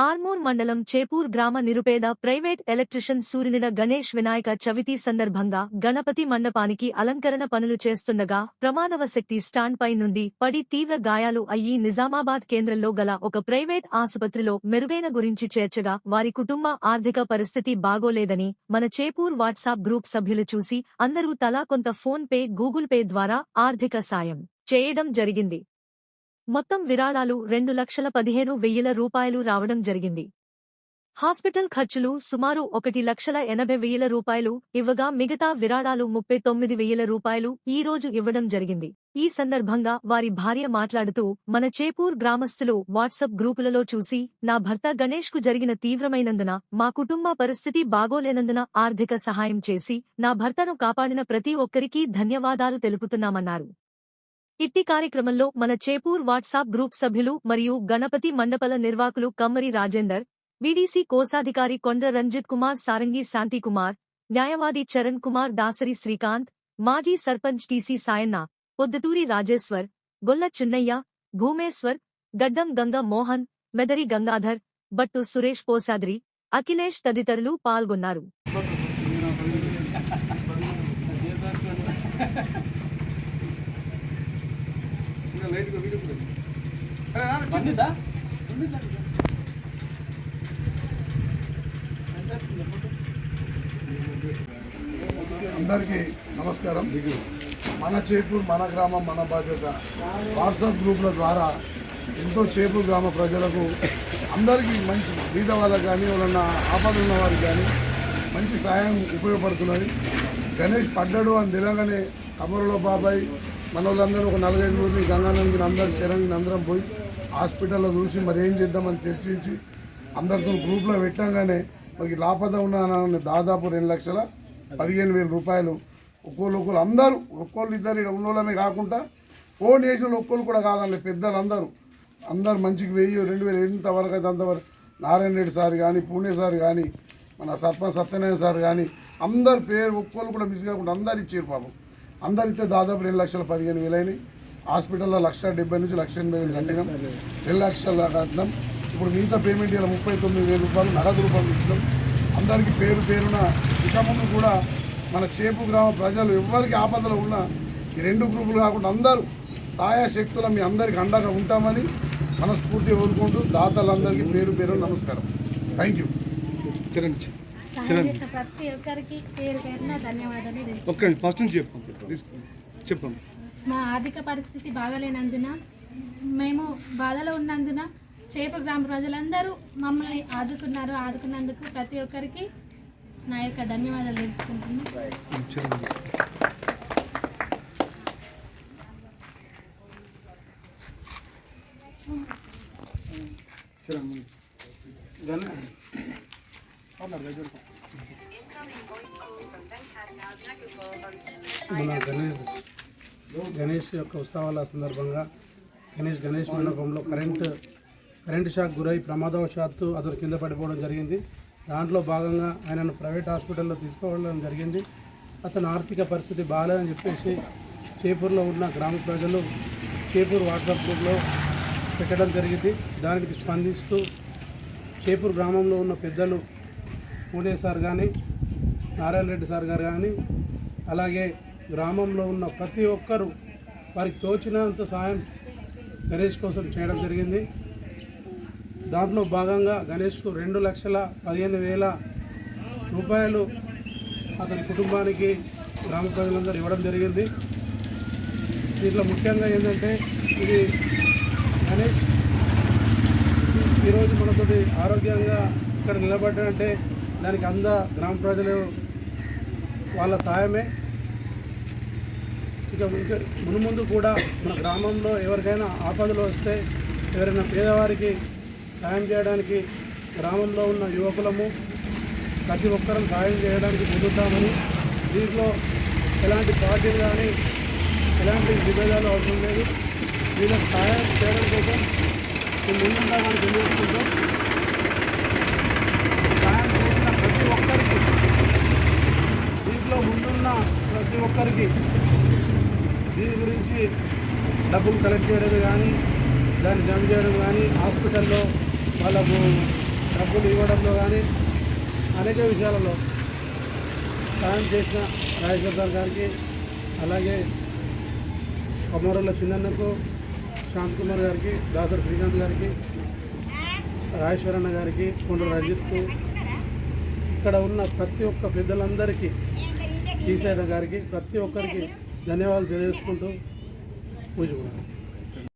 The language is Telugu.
ఆర్మూర్ మండలం చేపూర్ గ్రామ నిరుపేద ప్రైవేట్ ఎలక్ట్రిషియన్ సూర్యునిడ గణేష్ వినాయక చవితి సందర్భంగా గణపతి మండపానికి అలంకరణ పనులు చేస్తుండగా ప్రమాదవ శక్తి స్టాండ్ నుండి పడి తీవ్ర గాయాలు అయ్యి నిజామాబాద్ కేంద్రంలో గల ఒక ప్రైవేట్ ఆసుపత్రిలో మెరుగైన గురించి చేర్చగా వారి కుటుంబ ఆర్థిక పరిస్థితి బాగోలేదని మన చేపూర్ వాట్సాప్ గ్రూప్ సభ్యులు చూసి అందరూ తలా కొంత ఫోన్ పే గూగుల్ పే ద్వారా ఆర్థిక సాయం చేయడం జరిగింది. మొత్తం విరాళాలు రెండు లక్షల పదిహేను వెయ్యిల రూపాయలు రావడం జరిగింది. హాస్పిటల్ ఖర్చులు సుమారు ఒకటి లక్షల ఎనభై వెయ్యిల రూపాయలు ఇవ్వగా మిగతా విరాళాలు ముప్పై తొమ్మిది వెయ్యిల రూపాయలు ఈ రోజు ఇవ్వడం జరిగింది. ఈ సందర్భంగా వారి భార్య మాట్లాడుతూ మన చేపూర్ గ్రామస్తులు వాట్సప్ గ్రూపులలో చూసి నా భర్త గణేష్కు జరిగిన తీవ్రమైనందున మా కుటుంబ పరిస్థితి బాగోలేనందున ఆర్థిక సహాయం చేసి నా భర్తను కాపాడిన ప్రతి ఒక్కరికీ ధన్యవాదాలు తెలుపుతున్నామన్నారు. ఇట్టి కార్యక్రమంలో మన చేపూర్ వాట్సాప్ గ్రూప్ సభ్యులు మరియు గణపతి మండపల నిర్వాకులు కమ్మరి రాజేందర్ వీడీసీ కోశాధికారి కొండ్ర రంజిత్ కుమార్ సారంగి శాంతికుమార్ న్యాయవాది చరణ్ కుమార్ దాసరి శ్రీకాంత్ మాజీ సర్పంచ్ టీసీ సాయన్న పొద్దుటూరి రాజేశ్వర్ గొల్ల చిన్నయ్య భూమేశ్వర్ గడ్డం గంగ మోహన్ మెదరి గంగాధర్ బట్టు సురేష్ పోసాద్రి అఖిలేష్ తదితరులు పాల్గొన్నారు. అందరికీ నమస్కారం. మన చేపూర్ మన గ్రామం మన బాధ్యత. వాట్సాప్ గ్రూపుల ద్వారా ఎంతో చేపూర్ గ్రామ ప్రజలకు అందరికీ మంచి బీద వాళ్ళకి కానీ ఎవరన్నా ఆపద ఉన్న వారికి కానీ మంచి సాయం ఉపయోగపడుతున్నది. గణేష్ పడ్డాడు అని తెలియగానే కబరులో బాబాయ్. మన వాళ్ళందరూ ఒక నలభై రోజులు గంగానందిని అందరు చిరంగిని అందరం పోయి హాస్పిటల్లో చూసి మరి ఏం చేద్దామని చర్చించి అందరితో గ్రూప్లో పెట్టంగానే మనకి లాపద ఉన్న దాదాపు రెండు లక్షల పదిహేను వేల రూపాయలు. ఒక్కోళ్ళు ఒక్కోళ్ళు అందరూ ఒక్కోళ్ళు ఇద్దరు ఇక్కడ ఉన్నోళ్ళమే కాకుండా ఫోన్ చేసిన ఒక్కోళ్ళు కూడా కాదండి పెద్దలు అందరూ అందరు మంచికి వెయ్యి రెండు వేలు ఎంతవరకు అయితే అంతవరకు నారాయణ రెడ్డి సార్ కానీ పూణే సార్ కానీ మన సర్పంచ్ సత్యనారాయణ సార్ కానీ అందరు పేరు ఒక్కోళ్ళు కూడా మిస్ కాకుండా అందరు ఇచ్చారు పాపం. అందరితే దాదాపు రెండు లక్షల పదిహేను వేలైనవి హాస్పిటల్లో లక్ష డెబ్బై నుంచి లక్ష ఎనభై వేలు కట్టినాం. రెండు లక్షల కట్టినాం. ఇప్పుడు మిగతా పేమెంట్ ఇలా ముప్పై తొమ్మిది వేల రూపాయలు నగదు రూపాయలు ఇచ్చినాం. అందరికీ పేరు పేరున ఇక ముందు కూడా మన చేపు గ్రామ ప్రజలు ఎవరికి ఆపదలు ఉన్నా ఈ రెండు గ్రూపులు కాకుండా అందరూ సాయా శక్తుల మీ అందరికి అండగా ఉంటామని మనస్ఫూర్తిగా కోరుకుంటూ దాతలందరికీ పేరు పేరు నమస్కారం. Thank you. చరణ్ సహాయం చేసిన ప్రతి ఒక్కరికి పేరు పేరున ధన్యవాదాలు తెలుపు- ఒక్క ఫస్ట్ నుంచి చెప్పండి తీసుకోండి చెప్పండి మా ఆర్థిక పరిస్థితి బాగాలేనందున మేము బాధలో ఉన్నందున చేప గ్రామ ప్రజలందరూ మమ్మల్ని ఆదుకున్నారు ఆదుకున్నందుకు ప్రతి ఒక్కరికి నా యొక్క ధన్యవాదాలు తెలుపుకుంటున్నాను. గణ మన గణేష్ గణేష్ యొక్క ఉత్సవాల సందర్భంగా గణేష్ గణేష్ మండపంలో కరెంటు కరెంట్ షాక్ గురై ప్రమాదవశాత్తు అతను కింద పడిపోవడం జరిగింది. దాంట్లో భాగంగా ఆయనను ప్రైవేట్ హాస్పిటల్లో తీసుకోవడం జరిగింది. అతని ఆర్థిక పరిస్థితి బాగాలేదని చెప్పేసి చేపూర్లో ఉన్న గ్రామ ప్రజలు చేపూర్ వాట్సాప్ గ్రూప్లో పెట్టడం జరిగింది. దానికి స్పందిస్తూ చేపూర్ గ్రామంలో ఉన్న పెద్దలు పూణే సార్ కానీ నారాయణ రెడ్డి సార్ గారు కానీ అలాగే గ్రామంలో ఉన్న ప్రతి ఒక్కరూ వారికి తోచినంత సాయం గణేష్ కోసం చేయడం జరిగింది. దాంట్లో భాగంగా గణేష్కు రెండు లక్షల పదిహేను వేల రూపాయలు అతని కుటుంబానికి గ్రామ ప్రజలందరూ ఇవ్వడం జరిగింది. దీంట్లో ముఖ్యంగా ఏంటంటే ఇది గణేష్ ఈరోజు మనతోటి ఆరోగ్యంగా ఇక్కడ నిలబడ్డాడంటే దానికి అంద గ్రామ ప్రజలు వాళ్ళ సాయమే ఇక మునుముందు కూడా మన గ్రామంలో ఎవరికైనా ఆపదలు వస్తే ఎవరైనా పేదవారికి సాయం చేయడానికి గ్రామంలో ఉన్న యువకులము ప్రతి ఒక్కరం సాయం చేయడానికి ముందుతామని దీంట్లో ఎలాంటి పార్టీలు కానీ ఎలాంటి విభేదాలు అవసరం లేదు. వీళ్ళకి సహాయం చేయడం కోసం మేము సాయం చేసిన ప్రతి ఒక్కరికి దీంట్లో ముందున్న ప్రతి దీని గురించి డబ్బులు కలెక్ట్ చేయడం కానీ దాన్ని జమ చేయడం కానీ హాస్పిటల్లో వాళ్ళకు డబ్బులు ఇవ్వడంలో కానీ అనేక విషయాలలో సాయం చేసిన రాజేశ్వర్ గారికి అలాగే కొమ్మరల్ల చిన్నన్నకు శాంత్ కుమార్ గారికి దాసరి శ్రీకాంత్ గారికి రాజేశ్వరన్న గారికి కొండ రంజిత్కు ఇక్కడ ఉన్న ప్రతి ఒక్క పెద్దలందరికీ ఈసైన గారికి ప్రతి ఒక్కరికి ధన్యవాదాలు తెలియజేసుకుంటూ పూజ